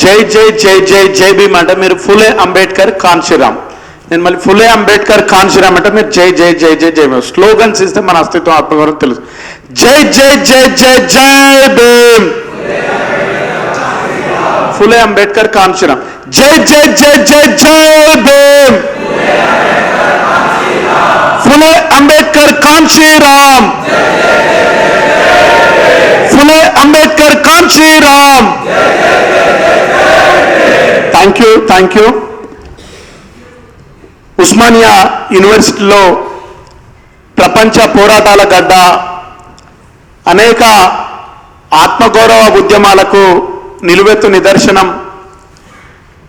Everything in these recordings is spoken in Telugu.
జై జై జై జై జై భీమ్ అంటే మీరు ఫులే అంబేద్కర్ కాన్షిరామ్ నేను మళ్ళీ ఫులే అంబేద్కర్ కాన్షిరామ్ అంటే మీరు జై జై జై జై జై భీమ్ స్లోగన్స్ ఇస్తే మన అస్తిత్వం ఆత్మగౌరవం తెలుసు జై జై జై జై జై భీమ్ ఫులే అంబేద్కర్ కాన్షిరామ్ జై జై జై జై జై భీమ్ థ్యాంక్ యూ. ఉస్మానియా యూనివర్సిటీలో ప్రపంచ పోరాటాల గడ్డ అనేక ఆత్మగౌరవ ఉద్యమాలకు నిలువెత్తు నిదర్శనం.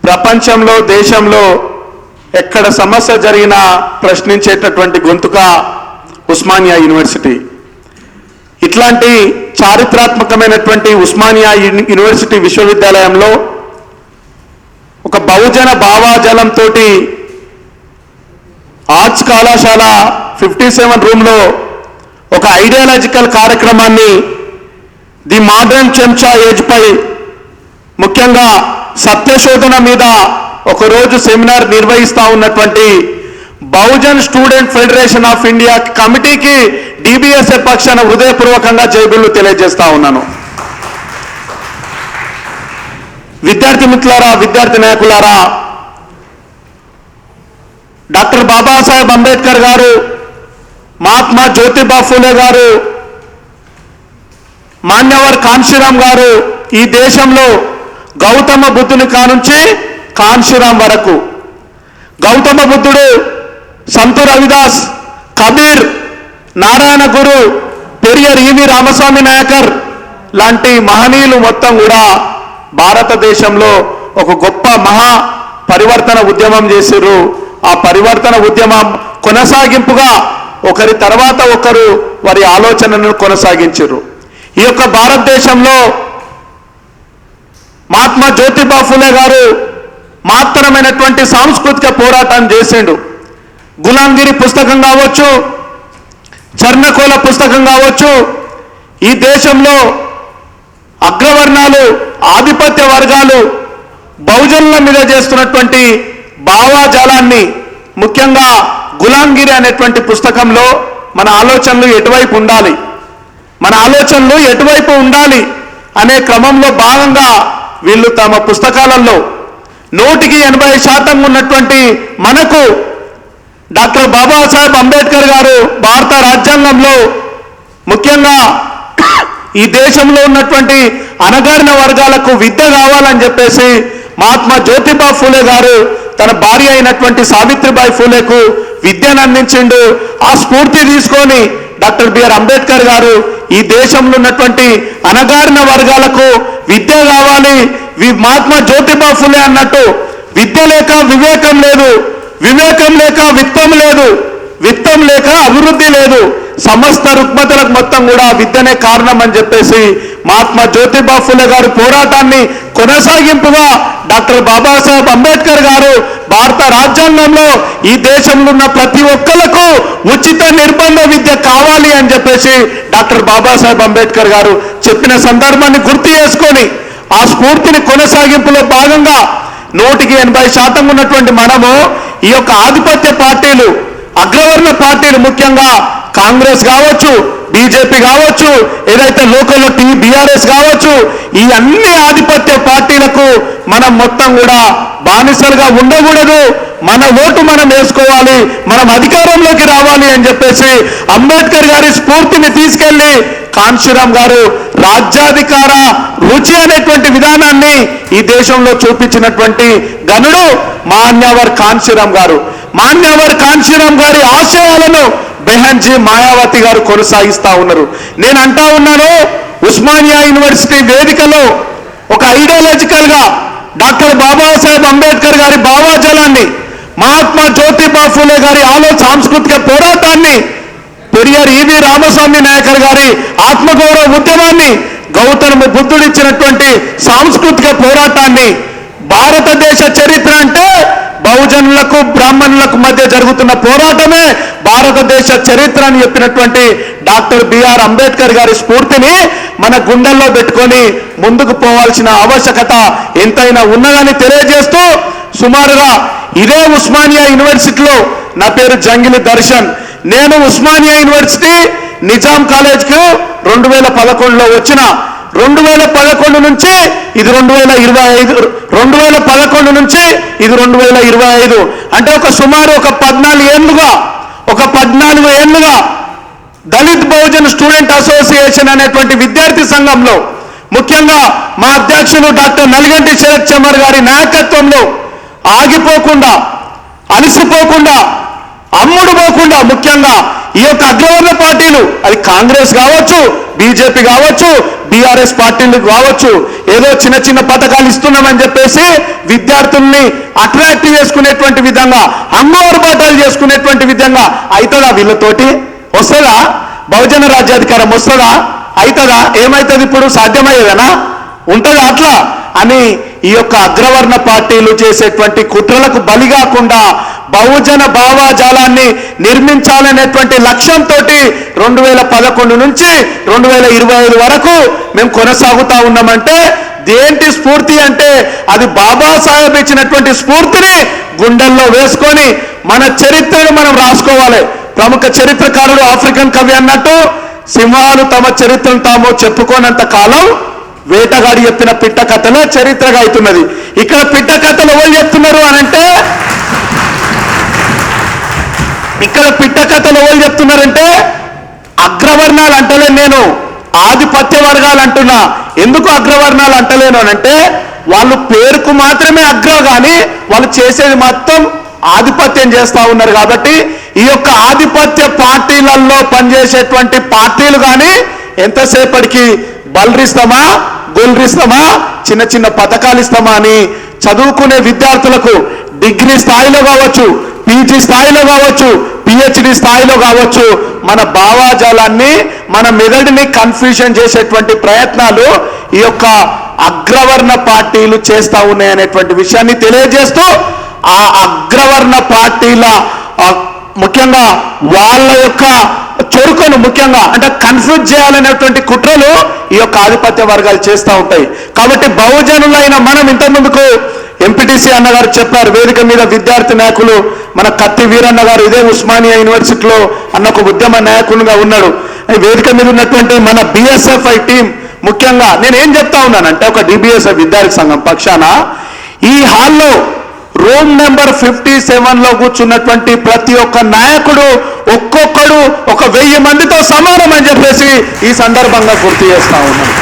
ప్రపంచంలో దేశంలో ఎక్కడ సమస్య జరిగినా ప్రశ్నించేటటువంటి గొంతుక ఉస్మానియా యూనివర్సిటీ. ఇట్లాంటి చారిత్రాత్మకమైనటువంటి ఉస్మానియా యూనివర్సిటీ విశ్వవిద్యాలయంలో ఒక బహుజన భావాజలంతో ఆర్ట్స్ కళాశాల ఫిఫ్టీ సెవెన్ రూమ్లో ఒక ఐడియాలజికల్ కార్యక్రమాన్ని ది మోడర్న్ చెంచా ఏజ్పై ముఖ్యంగా సత్యశోధన మీద ఒకరోజు సెమినార్ నిర్వహిస్తా ఉన్నటువంటి Bahujan student federation of India కమిటీకి డిబిఎస్ఏ పక్షాన హృదయపూర్వకంగా జైబులు తెలియజేస్తా ఉన్నాను. విద్యార్థి మిత్రులారా విద్యార్థి నాయకులారా డాక్టర్ బాబాసాహెబ్ అంబేద్కర్ గారు మహాత్మా జ్యోతిబా ఫూలే గారు మాన్యవర్ కాన్శీరామ్ గారు ఈ దేశంలో గౌతమ బుద్ధుని కానుంచి కాన్శీరామ్ వరకు. గౌతమ బుద్ధుడు సంతు రవిదాస్ కబీర్ నారాయణ గురు పెరియర్ ఈవి రామస్వామి నాయకర్ లాంటి మహనీయులు మొత్తం కూడా భారతదేశంలో ఒక గొప్ప మహా పరివర్తన ఉద్యమం చేశారు ఆ పరివర్తన ఉద్యమం కొనసాగింపుగా ఒకరి తర్వాత ఒకరు వారి ఆలోచనను కొనసాగించారు ఈ యొక్క భారతదేశంలో మహాత్మా జ్యోతిబా ఫులే గారు మాత్రమైనటువంటి సాంస్కృతిక పోరాటం చేసిండు. గులాంగిరి పుస్తకం కావచ్చు చర్ణకోల పుస్తకం కావచ్చు ఈ దేశంలో అగ్రవర్ణాలు ఆధిపత్య వర్గాలు బహుజనుల మీద చేస్తున్నటువంటి భావాజాలాన్ని ముఖ్యంగా గులాంగిరి అనేటువంటి పుస్తకంలో మన ఆలోచనలు ఎటువైపు ఉండాలి? మన ఆలోచనలు ఎటువైపు ఉండాలి అనే క్రమంలో భాగంగా వీళ్ళు తమ పుస్తకాలలో నూటికి ఎనభై శాతం ఉన్నటువంటి మనకు డాక్టర్ బాబాసాహెబ్ అంబేద్కర్ గారు భారత రాజ్యాంగంలో ముఖ్యంగా ఈ దేశంలో ఉన్నటువంటి అణగారిన వర్గాలకు విద్య కావాలని చెప్పేసి మహాత్మా జ్యోతిబా ఫూలే గారు తన భార్య అయినటువంటి సావిత్రిబాయి ఫూలేకు విద్యను అందించిండు. ఆ స్ఫూర్తి తీసుకొని డాక్టర్ బిఆర్ అంబేద్కర్ గారు ఈ దేశంలో ఉన్నటువంటి అణగారిన వర్గాలకు విద్య కావాలి. వి- మహాత్మా జ్యోతిబా ఫులే అన్నట్టు విద్య లేక వివేకం లేదు. వివేకం లేక విత్తం లేదు. విత్తం లేక అభివృద్ధి లేదు. సమస్త రుగ్మతలకు మొత్తం కూడా విద్యనే కారణం అని చెప్పేసి మహాత్మా జ్యోతిబా ఫులే గారు పోరాటాన్ని కొనసాగింపుగా డాక్టర్ బాబాసాహెబ్ అంబేద్కర్ గారు భారత రాజ్యాంగంలో ఈ దేశంలో ఉన్న ప్రతి ఒక్కలకు ఉచిత నిర్బంధ విద్య కావాలి అని చెప్పేసి డాక్టర్ బాబాసాహెబ్ అంబేద్కర్ గారు చెప్పిన సందర్భాన్ని గుర్తు చేసుకొని ఆ స్ఫూర్తిని కొనసాగింపులో భాగంగా నూటికి ఎనభై శాతం ఉన్నటువంటి మనము ఈ యొక్క ఆధిపత్య పార్టీలు అగ్రవర్ణ పార్టీలు ముఖ్యంగా కాంగ్రెస్ కావచ్చు బీజేపీ కావచ్చు ఏదైతే లోకల్లో టీ బీఆర్ఎస్ కావచ్చు ఈ అన్ని ఆధిపత్య పార్టీలకు మనం మొత్తం కూడా బానిసలుగా ఉండకూడదు. మన ఓటు మనం వేసుకోవాలి మనం అధికారంలోకి రావాలి అని చెప్పేసి అంబేద్కర్ గారి స్ఫూర్తిని తీసుకెళ్ళి కాంశీరామ్ గారు రాజ్యాధికార రుచి అనేటువంటి విధానాన్ని ఈ దేశంలో చూపించినటువంటి గనుడు మాన్యవర్ కాంశీరామ్ గారు. మాన్యవర్ కాంచీరామ్ గారి ఆశయాలను బెహన్జీ మాయావతి గారు కొనసాగిస్తా ఉన్నారు. నేను అంటా ఉన్నాను ఉస్మానియా యూనివర్సిటీ వేదికలో ఒక ఐడియాలజికల్గా డాక్టర్ బాబాసాహెబ్ అంబేద్కర్ గారి భావాజలాన్ని మహాత్మా జ్యోతిబా ఫూలే గారి ఆలో సాంస్కృతిక పోరాటాన్ని పెరియార్ ఈవి రామస్వామి నాయకర్ గారి ఆత్మగౌరవ ఉద్యమాన్ని గౌతమ బుద్ధుడిచ్చినటువంటి సాంస్కృతిక పోరాటాన్ని భారతదేశ చరిత్ర అంటే బహుజనులకు బ్రాహ్మణులకు మధ్య జరుగుతున్న పోరాటమే భారతదేశ చరిత్ర అని చెప్పినటువంటి డాక్టర్ బిఆర్ అంబేద్కర్ గారి స్ఫూర్తిని మన గుండెల్లో పెట్టుకొని ముందుకు పోవాల్సిన ఆవశ్యకత ఎంతైనా ఉన్నదని తెలియజేస్తూ సుమారుగా ఇదే ఉస్మానియా యూనివర్సిటీలో నా పేరు జంగిలి దర్శన్. నేను ఉస్మానియా యూనివర్సిటీ నిజాం కాలేజ్కు రెండు వేల పదకొండులో వచ్చిన రెండు వేల పదకొండు నుంచి ఇది రెండు వేల ఇరవై ఐదు రెండు వేల పదకొండు నుంచి ఇది రెండు వేల ఇరవై ఐదు. అంటే ఒక సుమారు ఒక పద్నాలుగు ఏళ్ళుగా ఒక పద్నాలుగు ఏళ్ళుగా దళిత్ బహుజన్ స్టూడెంట్ అసోసియేషన్ అనేటువంటి విద్యార్థి సంఘంలో ముఖ్యంగా మా అధ్యక్షులు డాక్టర్ నల్గంటి శరత్ చమర్ గారి నాయకత్వంలో ఆగిపోకుండా అలసిపోకుండా అమ్ముడు పోకుండా ముఖ్యంగా ఈ యొక్క అగ్రవర్ణ పార్టీలు అది కాంగ్రెస్ కావచ్చు బీజేపీ కావచ్చు బీఆర్ఎస్ పార్టీలు కావచ్చు ఏదో చిన్న చిన్న పథకాలు ఇస్తున్నామని చెప్పేసి విద్యార్థుల్ని అట్రాక్ట్ చేసుకునేటువంటి విధంగా అంగోర్బాటాలు చేసుకునేటువంటి విధంగా అవుతుందా వీళ్ళతోటి? వస్తుందా? బహుజన రాజ్యాధికారం వస్తుందా? అవుతుందా ఏమవుతుంది ఇప్పుడు? సాధ్యమయ్యేదనా? ఉంటుందా అట్లా? అని ఈ యొక్క అగ్రవర్ణ పార్టీలు చేసేటువంటి కుట్రలకు బలి కాకుండా బహుజన భావాజాలాన్ని నిర్మించాలనేటువంటి లక్ష్యంతో రెండు వేల పదకొండు నుంచి రెండు వేల ఇరవై ఐదు వరకు మేము కొనసాగుతా ఉన్నామంటే దేంటి స్ఫూర్తి అంటే అది బాబాసాహెబ్ ఇచ్చినటువంటి స్ఫూర్తిని గుండెల్లో వేసుకొని మన చరిత్రను మనం రాసుకోవాలి. ప్రముఖ చరిత్రకారుడు ఆఫ్రికన్ కవి అన్నట్టు సింహాలు తమ చరిత్రను తాము చెప్పుకోనంత కాలం వేటగాడి చెప్పిన పిట్ట కథలో చరిత్రగా అవుతున్నది. ఇక్కడ పిట్ట కథలు ఎవరు చెప్తున్నారు అని అంటే ఇక్కడ పిట్ట కథలు ఎవరు చెప్తున్నారంటే అగ్రవర్ణాలు అంటలేను నేను ఆధిపత్య వర్గాలు అంటున్నా. ఎందుకు అగ్రవర్ణాలు అంటలేను అని అంటే వాళ్ళు పేరుకు మాత్రమే అగ్ర కానీ వాళ్ళు చేసేది మొత్తం ఆధిపత్యం చేస్తా ఉన్నారు కాబట్టి ఈ యొక్క ఆధిపత్య పార్టీలలో పనిచేసేటువంటి పార్టీలు కానీ ఎంతసేపటికి బలరిస్తామా గొల్రిస్తామా చిన్న చిన్న పథకాలు ఇస్తామా అని చదువుకునే విద్యార్థులకు డిగ్రీ స్థాయిలో కావచ్చు పీజీ స్థాయిలో కావచ్చు పిహెచ్డి స్థాయిలో కావచ్చు మన భావాజాలాన్ని మన మెదడుని కన్ఫ్యూషన్ చేసేటువంటి ప్రయత్నాలు ఈ యొక్క అగ్రవర్ణ పార్టీలు చేస్తూ ఉన్నాయి అనేటువంటి విషయాన్ని తెలియజేస్తూ ఆ అగ్రవర్ణ పార్టీల ముఖ్యంగా వాళ్ళ యొక్క చురుకును ముఖ్యంగా అంటే కన్ఫ్యూజ్ చేయాలనేటువంటి కుట్రలు ఈ యొక్క ఆధిపత్య వర్గాలు చేస్తూ ఉంటాయి. కాబట్టి బహుజనులైన మనం ఇంతకుముందుకు ఎంపీటీసీ అన్నగారు చెప్పారు వేదిక మీద విద్యార్థి నాయకులు మన కత్తి వీరన్న గారు ఇదే ఉస్మానియా యూనివర్సిటీలో అన్న ఒక ఉద్యమ నాయకునిగా ఉన్నాడు. వేదిక మీద ఉన్నటువంటి మన బిఎస్ఎఫ్ఐ టీం ముఖ్యంగా నేను ఏం చెప్తా ఉన్నానంటే ఒక డిబిఎస్ఎఫ్ విద్యార్థి సంఘం పక్షాన ఈ హాల్లో రూమ్ నెంబర్ ఫిఫ్టీ సెవెన్లో కూర్చున్నటువంటి ప్రతి ఒక్క నాయకుడు ఒక్కొక్కడు ఒక వెయ్యి మందితో సమానం అని చెప్పేసి ఈ సందర్భంగా గుర్తు చేస్తా ఉన్నాను.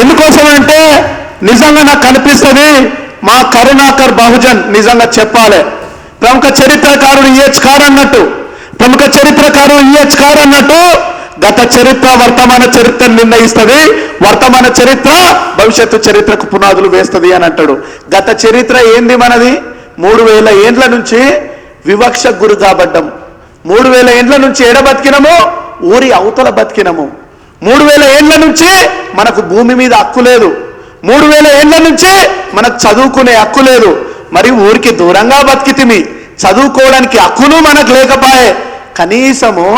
ఎందుకోసం అంటే నిజంగా నాకు కనిపిస్తుంది మా కరుణాకర్ బహుజన్ నిజంగా చెప్పాలి. ప్రముఖ చరిత్రకారుడు ఈహెచ్ కార్ అన్నట్టు ప్రముఖ చరిత్రకారుడు ఈహెచ్ కార్ అన్నట్టు గత చరిత్ర వర్తమాన చరిత్ర నిర్ణయిస్తుంది. వర్తమాన చరిత్ర భవిష్యత్తు చరిత్రకు పునాదులు వేస్తుంది అని అంటాడు. గత చరిత్ర ఏంది మనది? మూడు వేల ఏండ్ల నుంచి వివక్ష గురి కాబడ్డం. మూడు వేల ఏండ్ల నుంచి ఎడ బతికినము? ఊరి అవతల బతికినము. మూడు వేల ఏండ్ల నుంచి మనకు భూమి మీద హక్కు లేదు. మూడు వేల ఏళ్ళ నుంచే మనకు చదువుకునే హక్కు లేదు. మరి ఊరికి దూరంగా బతికితిమి. చదువుకోవడానికి హక్కును మనకు లేకపోయే. కనీసము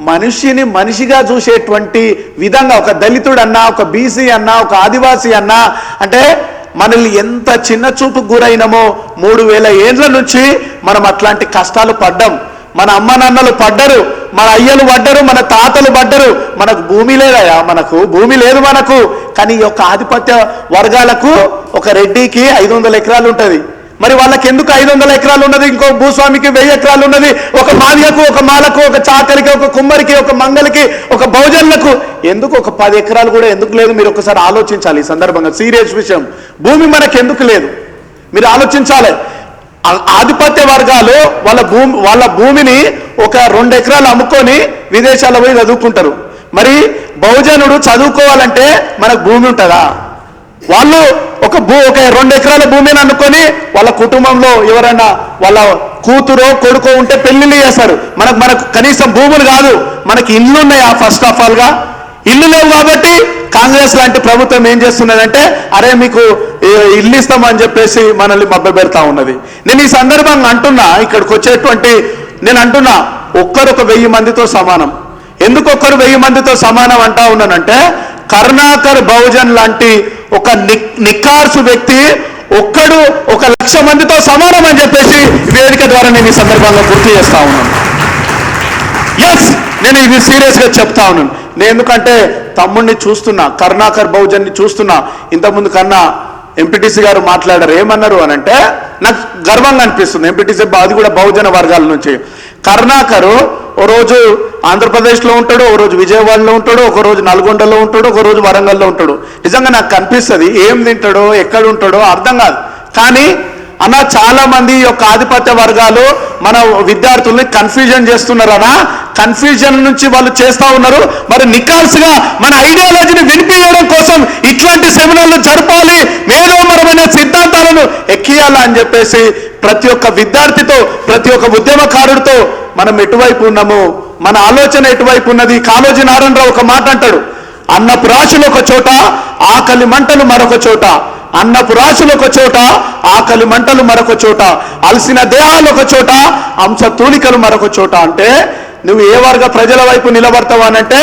మనిషిని మనిషిగా చూసేటువంటి విధంగా ఒక దళితుడు అన్నా ఒక బీసీ అన్నా ఒక ఆదివాసీ అన్నా అంటే మనల్ని ఎంత చిన్న చూపుకు గురైనమో మూడు వేల ఏండ్ల నుంచి మనం అట్లాంటి కష్టాలు పడ్డాం. మన అమ్మ నాన్నలు పడ్డరు మన అయ్యలు పడ్డరు మన తాతలు పడ్డరు. మనకు భూమి లేదయా మనకు భూమి లేదు మనకు. కానీ ఈ యొక్క ఆధిపత్య వర్గాలకు ఒక రెడ్డికి ఐదు వందల ఎకరాలు ఉంటుంది. మరి వాళ్ళకి ఎందుకు ఐదు వందల ఎకరాలు ఉన్నది? ఇంకో భూస్వామికి వెయ్యి ఎకరాలు ఉన్నది. ఒక మాల్యకు ఒక మాలకు ఒక చాకరికి ఒక కుమ్మరికి ఒక మంగలికి ఒక బహుజనులకు ఎందుకు ఒక పది ఎకరాలు కూడా ఎందుకు లేదు? మీరు ఒకసారి ఆలోచించాలి ఈ సందర్భంగా. సీరియస్ విషయం. భూమి మనకు ఎందుకు లేదు? మీరు ఆలోచించాలి. ఆధిపత్య వర్గాలు వాళ్ళ భూమి వాళ్ళ భూమిని ఒక రెండు ఎకరాలు అమ్ముకొని విదేశాల పోయి చదువుకుంటారు. మరి బహుజనుడు చదువుకోవాలంటే మనకు భూమి ఉంటుందా? వాళ్ళు ఒక భూ ఒక రెండు ఎకరాల భూమిని అనుకొని వాళ్ళ కుటుంబంలో ఎవరైనా వాళ్ళ కూతురో కొడుకో ఉంటే పెళ్ళిళ్ళు చేస్తారు. మనకు మనకు కనీసం భూములు కాదు. మనకి ఇల్లు ఉన్నాయా ఫస్ట్ ఆఫ్ ఆల్గా ఇల్లు లేవు కాబట్టి కాంగ్రెస్ లాంటి ప్రభుత్వం ఏం చేస్తున్నదంటే అరే మీకు ఇల్లు ఇస్తామని చెప్పేసి మనల్ని మభ్య పెడతా ఉన్నది. నేను ఈ సందర్భంగా అంటున్నా ఇక్కడికి వచ్చేటువంటి నేను అంటున్నా ఒక్కరొక వెయ్యి మందితో సమానం. ఎందుకు ఒక్కరు వెయ్యి మందితో సమానం అంటా ఉన్నానంటే కరుణాకర్ బహుజన్ లాంటి ఒక ని- నిఖార్సు వ్యక్తి ఒక్కడు ఒక లక్ష మందితో సమానం అని చెప్పేసి వేదిక ద్వారా నేను ఈ సందర్భంలో గుర్తు చేస్తా ఉన్నాను. ఎస్ నేను ఇది సీరియస్గా చెప్తా ఉన్నాను. నేను ఎందుకంటే తమ్ముడిని చూస్తున్నా కరుణాకర్ బహుజన్ని చూస్తున్నా. ఇంతకుముందు కన్నా ఎంపీటీసీ గారు మాట్లాడారు ఏమన్నారు అని అంటే నాకు గర్వంగా అనిపిస్తుంది. ఎంపీటీసీ అది కూడా బహుజన వర్గాల నుంచి. కరుణాకరు ఓ రోజు ఆంధ్రప్రదేశ్లో ఉంటాడు ఓ రోజు విజయవాడలో ఉంటాడు ఒక రోజు నల్గొండలో ఉంటాడు ఒక రోజు వరంగల్లో ఉంటాడు. నిజంగా నాకు కనిపిస్తుంది ఏం తింటాడో ఎక్కడ ఉంటాడో అర్థం కాదు. కానీ అన్న చాలా మంది యొక్క ఆధిపత్య వర్గాలు మన విద్యార్థుల్ని కన్ఫ్యూజన్ చేస్తున్నారనా కన్ఫ్యూజన్ నుంచి వాళ్ళు చేస్తా ఉన్నారు. మరి నికాల్స్గా మన ఐడియాలజీని వినిపించడం కోసం ఇట్లాంటి సెమినార్లు జరపాలి. మేధోమరమైన సిద్ధాంతాలను ఎక్కియాలా అని చెప్పేసి ప్రతి ఒక్క విద్యార్థితో ప్రతి ఒక్క ఉద్యమకారుడితో మనం ఎటువైపు ఉన్నాము? మన ఆలోచన ఎటువైపు ఉన్నది? కాళోజీ నారాయణరావు ఒక మాట అంటాడు. అన్నపు రాశులు ఒక చోట ఆకలి మంటలు మరొక చోట. అన్నపు రాశులు ఒక చోట ఆకలి మంటలు మరొక చోట అలసిన దేహాలు ఒక చోట అంశ తూలికలు మరొక చోట అంటే నువ్వు ఏ వర్గ ప్రజల వైపు నిలబడతావనంటే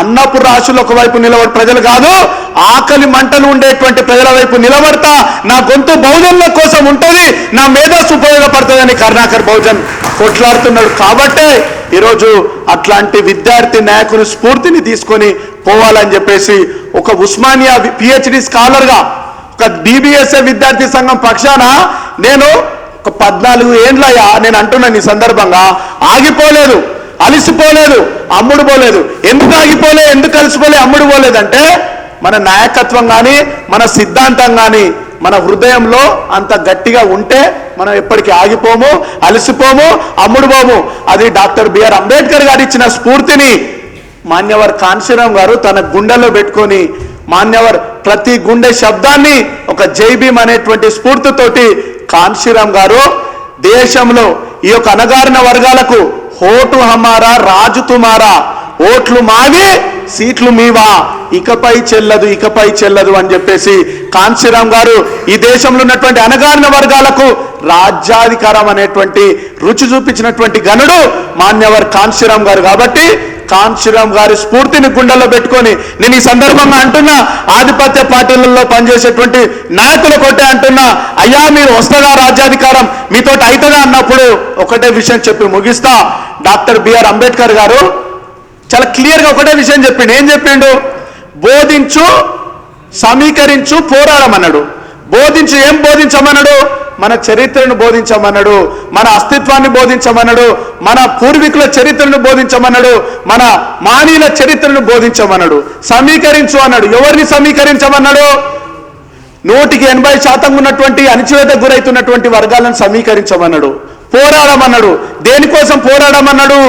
అన్నపు రాశులు ఒకవైపు నిలబడి ప్రజలు కాదు ఆకలి మంటలు ఉండేటువంటి ప్రజల వైపు నిలబడతా నా గొంతు బహుజనుల కోసం ఉంటుంది నా మేధస్సు ఉపయోగపడుతుందని కరుణాకర్ బహుజన్ కొట్లాడుతున్నాడు. కాబట్టే ఈరోజు అట్లాంటి విద్యార్థి నాయకుని స్ఫూర్తిని తీసుకొని పోవాలని చెప్పేసి ఒక ఉస్మానియా పిహెచ్డి స్కాలర్గా ఒక బీబీఎస్ఏ విద్యార్థి సంఘం పక్షాన నేను ఒక పద్నాలుగు ఏండ్లయ్యా నేను అంటున్నాను ఈ సందర్భంగా. ఆగిపోలేదు అలిసిపోలేదు అమ్ముడు పోలేదు. ఎందుకు ఆగిపోలే ఎందుకు అలసిపోలే అమ్ముడు పోలేదంటే మన నాయకత్వం కానీ మన సిద్ధాంతం కానీ మన హృదయంలో అంత గట్టిగా ఉంటే మనం ఎప్పటికీ ఆగిపోము అలసిపోము అమ్ముడుపోము అది డాక్టర్ బిఆర్ అంబేద్కర్ గారు ఇచ్చిన స్ఫూర్తిని మాన్యవర్ కాన్సీరామ్ గారు తన గుండెలో పెట్టుకొని మాన్యవర్ ప్రతి గుండె శబ్దాన్ని ఒక జైబీమ్ అనేటువంటి స్ఫూర్తితోటి కాన్శీరామ్ గారు దేశంలో ఈ యొక్క అణగారిన వర్గాలకు హోటు హమారా రాజు తుమారా ఓట్లు మావి సీట్లు మీవా ఇకపై చెల్లదు ఇకపై చెల్లదు అని చెప్పేసి కాంశీరామ్ గారు ఈ దేశంలో ఉన్నటువంటి అణగారిన వర్గాలకు రాజ్యాధికారం అనేటువంటి రుచి చూపించినటువంటి గనుడు మాన్యవర్ కాంశీరామ్ గారు. కాబట్టి కాంశీరామ్ గారి స్ఫూర్తిని గుండెల్లో పెట్టుకొని నేను ఈ సందర్భంగా అంటున్నా ఆధిపత్య పార్టీలలో పనిచేసేటువంటి నాయకులు కొట్టే అంటున్నా అయ్యా మీరు వస్తుందా రాజ్యాధికారం? మీతోటి అవుతుందా అన్నప్పుడు ఒకటే విషయం చెప్పి ముగిస్తా. డాక్టర్ బిఆర్ అంబేద్కర్ గారు చాలా క్లియర్గా ఒకటే విషయం చెప్పిండు. ఏం చెప్పిండు? బోధించు సమీకరించు పోరాడమన్నాడు. బోధించు ఏం బోధించమన్నాడు? మన చరిత్రను బోధించమన్నాడు మన అస్తిత్వాన్ని బోధించమన్నాడు మన పూర్వీకుల చరిత్రను బోధించమన్నాడు మన మానీల చరిత్రను బోధించమన్నాడు. సమీకరించు అన్నాడు. ఎవరిని సమీకరించమన్నాడు? నూటికి ఎనభై శాతం ఉన్నటువంటి అణచివేత గురైతున్నటువంటి వర్గాలను సమీకరించమన్నాడు. పోరాడమన్నాడు. దేనికోసం పోరాడమన్నాడు?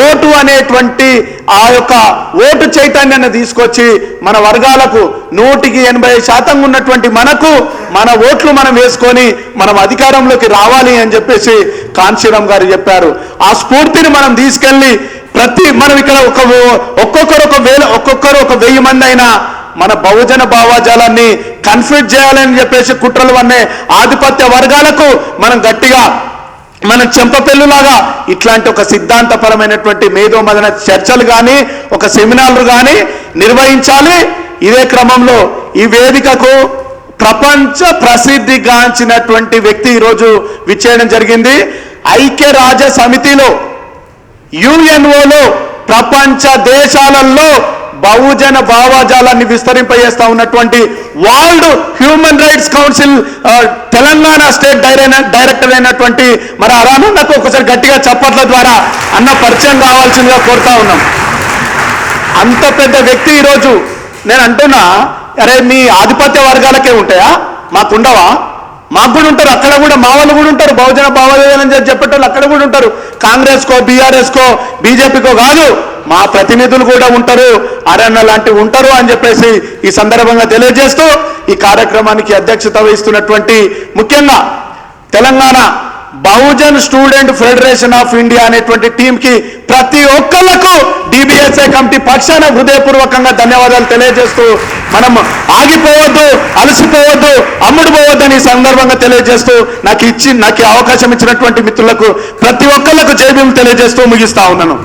ఓటు అనేటువంటి ఆ యొక్క ఓటు చైతన్యాన్ని తీసుకొచ్చి మన వర్గాలకు నూటికి ఎనభై శాతం ఉన్నటువంటి మనకు మన ఓట్లు మనం వేసుకొని మనం అధికారంలోకి రావాలి అని చెప్పేసి కాంశీరామ్ గారు చెప్పారు. ఆ స్ఫూర్తిని మనం తీసుకెళ్ళి ప్రతి మనం ఇక్కడ ఒక ఒక్కొక్కరు ఒక వేల ఒక్కొక్కరు ఒక వెయ్యి మంది అయినా మన బహుజన భావాజాలాన్ని కన్ఫ్యూజ్ చేయాలని చెప్పేసి కుట్రలు అనే ఆధిపత్య వర్గాలకు మనం గట్టిగా మన చెంపపెల్లులాగా ఇట్లాంటి ఒక సిద్ధాంతపరమైనటువంటి మేధోమదన చర్చలు కానీ ఒక సెమినార్లు కానీ నిర్వహించాలి. ఇదే క్రమంలో ఈ వేదికకు ప్రపంచ ప్రసిద్ధిగాంచినటువంటి వ్యక్తి ఈరోజు విచ్చేయడం జరిగింది. ఐక్యరాజ్య సమితిలో యుఎన్ఓలో ప్రపంచ దేశాలలో బహుజన భావజాలాన్ని విస్తరింపజేస్తా ఉన్నటువంటి world human rights council Telangana state director అయినటువంటి మరి అరానన్నకు ఒకసారి గట్టిగా చప్పట్ల ద్వారా అన్న పరిచయం కావాల్సిందిగా కోరుతా ఉన్నాం. అంత పెద్ద వ్యక్తి ఈరోజు నేను అంటున్నా అరే మీ ఆధిపత్య వర్గాలకే ఉంటాయా? మాకుండవా? మాకు కూడా ఉంటారు అక్కడ కూడా మా వాళ్ళు కూడా ఉంటారు బహుజన భావోద్వేగం చెప్పేటోళ్ళు అక్కడ కూడా ఉంటారు. కాంగ్రెస్కో బీఆర్ఎస్కో బీజేపీకో కాదు మా ప్రతినిధులు కూడా ఉంటారు అరణ్య లాంటివి ఉంటారు అని చెప్పేసి ఈ సందర్భంగా తెలియజేస్తూ ఈ కార్యక్రమానికి అధ్యక్షత వహిస్తున్నటువంటి ముఖ్యంగా Telangana Bahujan student federation of India అనేటువంటి టీంకి ప్రతి ఒక్కళ్ళకు డిబిఎస్ఏ కమిటీ పక్షాన హృదయపూర్వకంగా ధన్యవాదాలు తెలియజేస్తూ మనం ఆగిపోవద్దు అలసిపోవద్దు అమ్ముడు పోవద్దని ఈ సందర్భంగా తెలియజేస్తూ నాకు ఇచ్చి నాకు అవకాశం ఇచ్చినటువంటి మిత్రులకు ప్రతి ఒక్కళ్ళకు జైబీలు తెలియజేస్తూ ముగిస్తా ఉన్నాను.